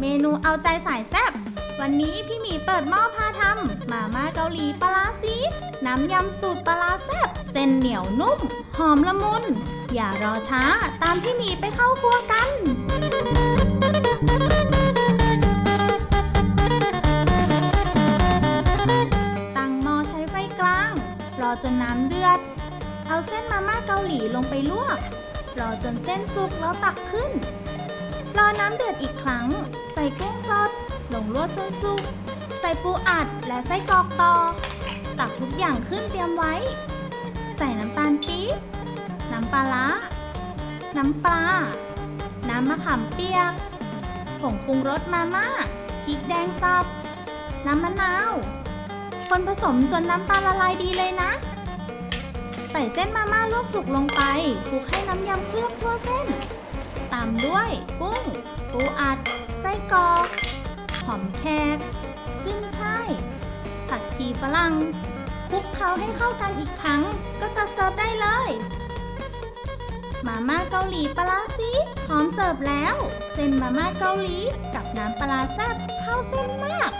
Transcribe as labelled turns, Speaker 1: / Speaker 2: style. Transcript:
Speaker 1: เมนูเอาใจสายแซ่บ วันนี้พี่หมีเปิดหม้อพาทำมาม่าเกาหลีปลาซีดน้ำยำสูตรปลาแซ่บ เส้นเหนียวนุ่ม หอมละมุน อย่ารอช้าตามพี่หมีไปเข้าครัวกันตั้งหม้อใช้ไฟกลางรอจนน้ำเดือด เอาเส้นมาม่าเกาหลีลงไปลวก รอจนเส้นสุกแล้วตักขึ้น รอน้ำเดือดอีกครั้ง ส่กุ้งสดลงลวกจนสุก ใส่ปูอัดและไส้กรอกต่อ ตักทุกอย่างขึ้นเตรียมไว้ ใส่น้ำตาลปี๊บ น้ำปลาร้าน้ำปลา น้ำมะขามเปียก ผงปรุงรสมาม่า พริกแดงสับ น้ำมะนาว คนผสมจนน้ำตาลละลายดีเลยนะ ใส่เส้นมาม่าลวกสุกลงไปคลุกให้น้ำยำเคลือบทั่วเส้น ตามด้วยกุ้งปูอัด ส้กรอกหอมแครขึ้นช่ายผักชีฝรั่งคลุกเคล้าให้เข้ากันอีกครั้ง ก็จะเสิร์ฟได้เลยมาม่าเกาหลีปลาซีพร้อมเสิร์ฟแล้ว เส้นมาม่าเกาหลีกับน้ำปลาร้าแซ่บเข้าเส้นมาก